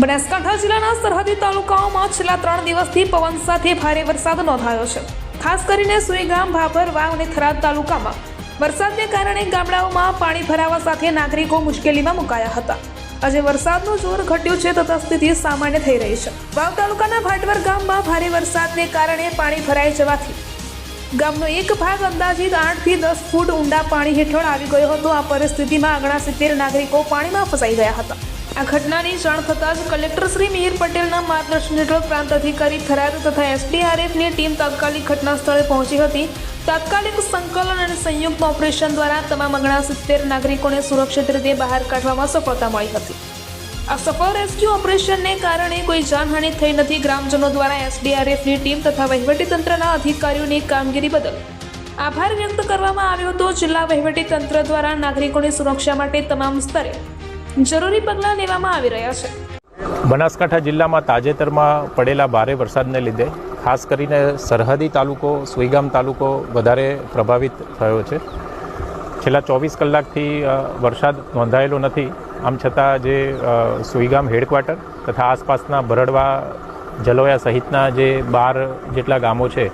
બનાસકાંઠા જિલ્લાના સરહદી તાલુકાઓમાં છેલ્લા ત્રણ દિવસથી પવન સાથે ભારે વરસાદ નોંધાયો છે. ખાસ કરીને સુઈગામ ભાભર વાવ અને થરાદ તાલુકામાં. વરસાદને કારણે ગામડાઓમાં પાણી ભરાવા સાથે નાગરિકો મુશ્કેલીમાં મુકાયા હતા. આજે વરસાદનું જોર ઘટ્યું છે તથા સ્થિતિ સામાન્ય થઈ રહી છે. વાવ તાલુકાના ભાટવર ગામમાં ભારે વરસાદને કારણે પાણી ભરાઈ જવાથી ગામનો એક ભાગ અંદાજિત આઠથી દસ ફૂટ ઊંડા પાણી હેઠળ આવી ગયો હતો. આ પરિસ્થિતિમાં આંગણા સિત્તેર નાગરિકો પાણીમાં ફસાઈ ગયા હતા. આ ઘટનાની જાણ થતાં જ કલેક્ટર શ્રી મિહિર પટેલના માર્ગદર્શન હેઠળ પ્રાંત અધિકારી થરાદ તથા એસડીઆરએફની ટીમ તાત્કાલિક ઘટના સ્થળે પહોંચી હતી. તાત્કાલિક સંકલન અને સંયુક્ત ઓપરેશન દ્વારા તમામ અગણા સિત્તેર નાગરિકોને સુરક્ષિત રીતે બહાર કાઢવામાં સફળતા મળી હતી. આ સફળ રેસ્ક્યુ ઓપરેશનને કારણે કોઈ જાનહાનિ થઈ નથી. ગ્રામજનો દ્વારા એસડીઆરએફની ટીમ તથા વહીવટીતંત્રના અધિકારીઓની કામગીરી બદલ આભાર વ્યક્ત કરવામાં આવ્યો હતો. જિલ્લા વહીવટીતંત્ર દ્વારા નાગરિકોની સુરક્ષા માટે તમામ સ્તરે જરૂરી પગલાં લેવામાં આવી રહ્યા છે. બનાસકાંઠા જિલ્લામાં તાજેતરમાં પડેલા ભારે વરસાદને લીધે ખાસ કરીને સરહદી તાલુકો, સુઈગામ તાલુકો વધારે પ્રભાવિત થયો છે. છેલ્લા ચોવીસ કલાકથી વરસાદ નોંધાયેલો નથી. આમ છતાં જે સુઈગામ હેડક્વાર્ટર તથા આસપાસના ભરડવા જલોયા સહિતના જે બાર જેટલા ગામો છે,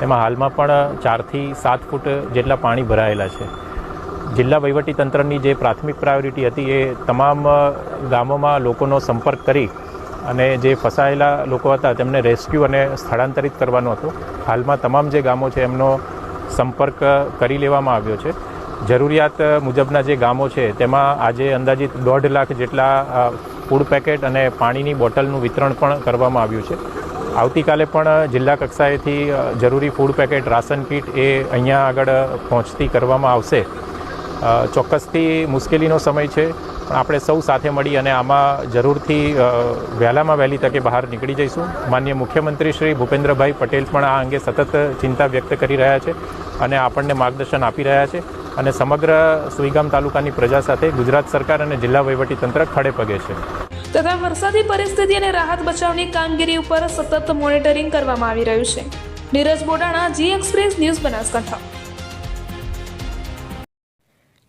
તેમાં હાલમાં પણ ચારથી સાત ફૂટ જેટલા પાણી ભરાયેલા છે. જિલ્લા વહીવટી તંત્રની જે પ્રાથમિક પ્રાયોરિટી હતી એ તમામ ગામોમાં લોકોનો સંપર્ક કરી અને જે ફસાયેલા લોકો હતા તેમને રેસ્ક્યુ અને સ્થળાંતરિત કરવાનો હતો. હાલમાં તમામ જે ગામો છે એમનો સંપર્ક કરી લેવામાં આવ્યો છે. જરૂરિયાત મુજબના જે ગામો છે તેમાં આજે અંદાજિત દોઢ લાખ જેટલા ફૂડ પેકેટ અને પાણીની બોટલનું વિતરણ પણ કરવામાં આવ્યું છે. આવતીકાલે પણ જિલ્લા કક્ષાએથી જરૂરી ફૂડ પેકેટ રાશન કીટ એ અહીંયા આગળ પહોંચતી કરવામાં આવશે. ચોક્કસથી મુશ્કેલીનો સમય છે, પણ આપણે સૌ સાથે મળી અને આમાં જરૂરથી વહેલામાં વહેલી તકે બહાર નીકળી જઈશું. માન્ય મુખ્યમંત્રી શ્રી ભૂપેન્દ્રભાઈ પટેલ પણ આ અંગે સતત ચિંતા વ્યક્ત કરી રહ્યા છે અને આપણને માર્ગદર્શન આપી રહ્યા છે અને સમગ્ર સુઈગામ તાલુકાની પ્રજા સાથે ગુજરાત સરકાર અને જિલ્લા વહીવટીતંત્ર ખડે પગે છે. તથા વરસાદી પરિસ્થિતિ અને રાહત બચાવની કામગીરી ઉપર સતત મોનિટરિંગ કરવામાં આવી રહ્યું છે. Neeraj Bodana, G express news Banaskantha.